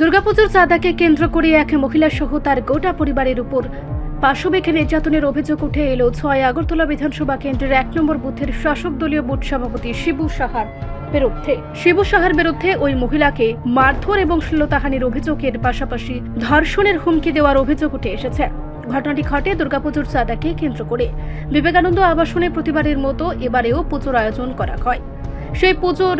দুর্গাপুজোর চাঁদাকে কেন্দ্র করে এক মহিলা সহ তার গোটা পরিবারের উপর পাশবিক নির্যাতনের অভিযোগ উঠে এলো ছয় আগরতলা বিধানসভা কেন্দ্রের এক নম্বর বুথের শাসক দলীয় বুথ সভাপতি শিবু সাহার বিরুদ্ধে। শিবু সাহার বিরুদ্ধে ওই মহিলাকে মারধর এবং শ্লীলতাহানির অভিযোগের পাশাপাশি ধর্ষণের হুমকি দেওয়ার অভিযোগ উঠে এসেছে। ঘটনাটি ঘটে দুর্গাপুজোর চাঁদাকে কেন্দ্র করে। বিবেকানন্দ আবাসনে প্রতিবারের মতো এবারেও পুজোর আয়োজন করা হয়। সেই পুজোর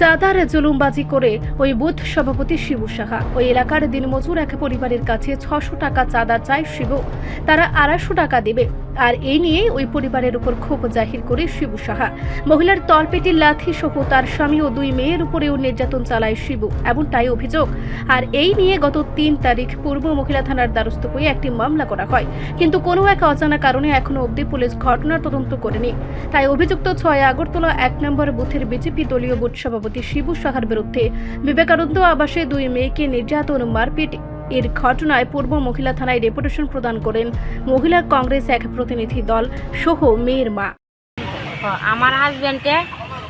চাঁদার জুলুমবাজি করে ওই বুথ সভাপতি শিবু সাহা। ওই এলাকার দিনমজুর এক পরিবারের কাছে ছশো টাকা চাঁদা চায় শিবু। তারা আড়াইশো টাকা দেবে। আর এই নিয়ে ওই পরিবারের উপর ক্ষোভ জাহির করে শিবু সাহা। মহিলার তলপেটে লাথি সহ তার স্বামী ও দুই মেয়ের উপরেও নির্যাতন চালায় শিবু, এমনটাই অভিযোগ। আর এই নিয়ে গত তিন তারিখ পূর্ব মহিলা থানার দ্বারস্থ হয়ে একটি মামলা করা হয়। কিন্তু কোনো এক অজানা কারণে এখনও অবধি পুলিশ ঘটনার তদন্ত করেনি। তাই অভিযুক্ত ছয় আগরতলা এক নম্বর বুথের বিজেপি দলীয় বুথ সভাপতি শিবু সাহার বিরুদ্ধে বিবেকানন্দ আবাসে দুই মেয়েকে নির্যাতন, মারপিট এর ঘটনায় পূর্ব মহিলা থানায় ডেপুটেশন প্রদান করেন মহিলা কংগ্রেস এক প্রতিনিধি দল সহ মেয়ের মা। আমার হাজবেন্ডে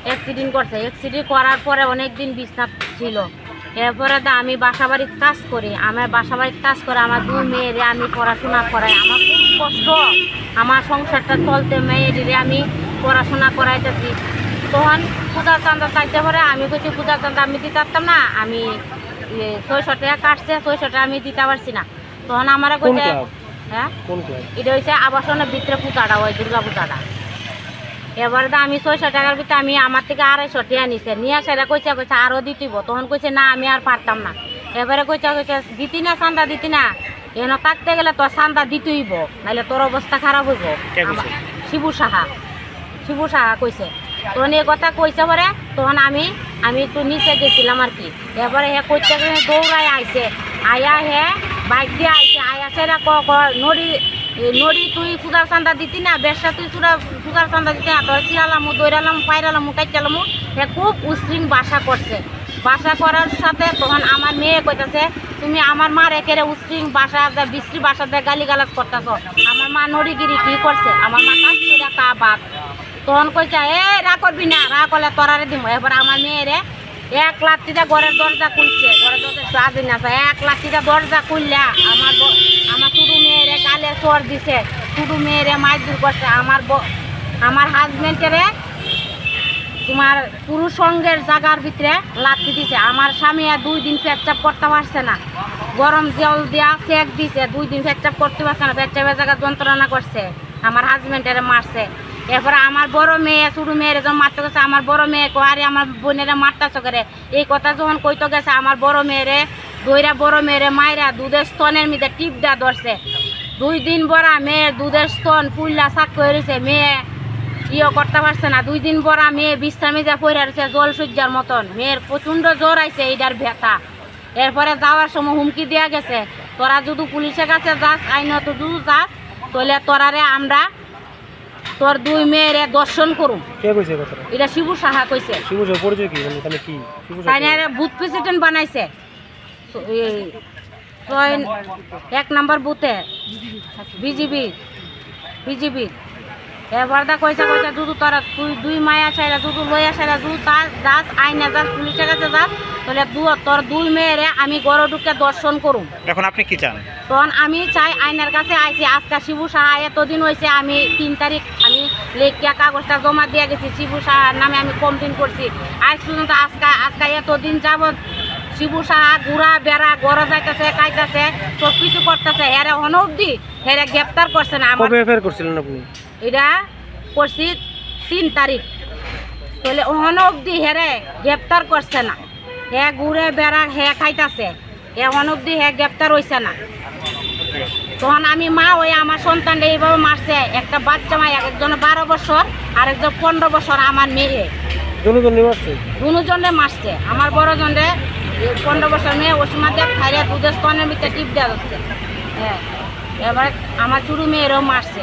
অ্যাক্সিডেন্ট করছে। অ্যাক্সিডেন্ট করার পরে অনেক দিন বিশ্রাম ছিল। এরপরে তো আমি বাসা বাড়ির কাজ করি। আমার বাসা বাড়ির কাজ করে আমার দুই মেয়েরে আমি পড়াশোনা করাই। আমার খুব কষ্ট। আমার সংসারটা চলতে মেয়েরে আমি পড়াশোনা করাইতেছি। তখন পূজার চান্দা চাইতে পারে আমি কিছু পূজার চান্দা আমি দিতে পারতাম না। আমি ছয়শো টাকা কাটছে ছয়শো টাকা আমি দিতে পারছি না। তখন আমার কইছে হ্যাঁ? এটা হচ্ছে আবাসনের ভিতরে পূজাটা হয় দুর্গা পূজাটা এবারে তো আমি ছয়শো টাকার ভিতরে আমি আমার থেকে আড়াইশো টাকা নিছে নিয়ে সেটা কইছে কইছে আরও দিতিব। তখন কইছে না আমি আর পারতাম না। এবারে কইছে কইছে দিতি না চান্দা দিতি না। এন কাটতে গেলে তোর চান্দা দিতেইব নাহলে তোর অবস্থা খারাপ হইব। শিবু সাহা। শিবু সাহা কইছে। তখন এই কথা কইছে পরে তখন আমি আমি একটু নিচে গেছিলাম আর কি। এবারে হে কইতে গেলে দৌড়ায় আইছে। আয়া হে বাইক দিয়ে আইছে। আয়া সেরা ক নড়ি নড়ি তুই পূজার চান্দা দিতি না বেশা তুই চূড়া পূজার চান্দা দিতি না, তোর চিরালাম দৌড়ালাম পাইরালাম উঠাইছিলাম হে খুব উশৃং বাসা করছে। বাসা করার সাথে তখন আমার মেয়ে কইতাছে, তুমি আমার মা রেখে উশৃং বাসা বিশ্রী বাসা দিয়ে গালি গালাজ করতেছ। আমার মা নড়িগিরি কি করছে? আমার মা কাজ করে কা তখন কইছে, এ, রা করবি না, রা করলে তোরারে দিব এবার আমার মেয়েরে এক লাঠিটা ঘরের দরজা খুলছে। ঘরের দরজা সাজি না এক লাঠিটা দরজা খুললা। আমার আমার শুধু মেয়েরে গালে চর দিছে। শুধু মেয়েরে মাইদুর করছে। আমার আমার হাজবেন্ডেরে তোমার পুরুষ সঙ্গের জায়গার ভিতরে লাঠি দিছে। আমার স্বামী আর দুই দিন পেচ্চাপ করতে পারছে না। গরম জল দিয়া চেক দিছে। দুই দিন পেচ্চাপ করতে পারছে না। পেচ্চাপের জায়গা যন্ত্রণা করছে। আমার হাজবেন্ডের মারছে। এরপরে আমার বড় মেয়ে, ছোট মেয়ের যখন মারতে গেছে, আমার বড় মেয়ে আরে আমার বোনেরা মারতেছ করে। এই কথা যখন কইতে গেছে, আমার বড় মেয়েরে দইরা বড় মেয়েরে মাইরা দুধের স্তনের মধ্যে টিপ দেওয়া ধরছে। দুই দিন বড়া মেয়ের দুধের স্তন পুল্লা সাক করেছে মেয়ে ইয়ে করতে পারছে না। দুই দিন পর মেয়ে বিশ্রামে যা পড়ে জল সূর্যার মতন। মেয়ের প্রচণ্ড জ্বর আইছে এইটার ব্যথা। এরপরে যাওয়ার সময় হুমকি দেওয়া গেছে, তোরা যদি পুলিশের কাছে যাস, আইনত যদি যাস, তাহলে তোরারে আমরা তোর দুই মেয়ের দর্শন করুম। কে কইছে কথাটা? এটা শিবু সাহা কইছে। শিবু যে পরিচয় কি? মানে তাহলে কি? শিবু সাহা বুথ প্রেসিডেন্ট বানাইছে। এই এক নাম্বার বুথে। বিজিবি। বিজিবি। এবার দা কইছে কইছে দুদু তোরা তুই দুই মায়া চাইরা দুদু লইয়া চাইরা দুদু তার যাস আইনে যাস পুলিশের কাছে যাস তাহলে দু তোর দুই মেয়েরে আমি গড় ঢুকে দর্শন করুম। এখন আপনি কি চান? তখন আমি চাই আইনের কাছে আইছি আজকে শিবু সাহা এতদিন হয়েছে আমি তিন তারিখ আমি লেখিয়া কাগজটা জমা দিয়ে গেছি শিবু সাহার নামে আমি কমপ্লেন করছি। আজ পর্যন্ত আজকে আজকে এতদিন যাবৎ শিবু সাহা ঘুরা বেড়া গড় যাইতেছে খাইতেছে সব কিছু করতেছে হেরে হন অব্দি হেরে গ্রেপ্তার করছে না আমার। কবে করছিলেন আপনি? এটা করছি তিন তারিখ। তাহলে ওহন অব্দি হেরে গ্রেপ্তার করছে না। হে ঘুরে বেড়া হে খাইতাছে। এখন অব্দি হে গ্রেপ্তার হইছে না। তখন আমি মা ওই আমার সন্তানটা এইভাবে মারছে। একটা বাচ্চা মা একজন বারো বছর আর একজন পনেরো বছর আমার মেয়ে। দুজন মারছে? আমার বড় জনে পনেরো বছর মেয়ে ওষুধ দিয়ে খাইলে দুধের স্তনের ভিতরে টিপ দেওয়া যাচ্ছে হ্যাঁ এবার আমার চুরু মেয়েরও মারছে।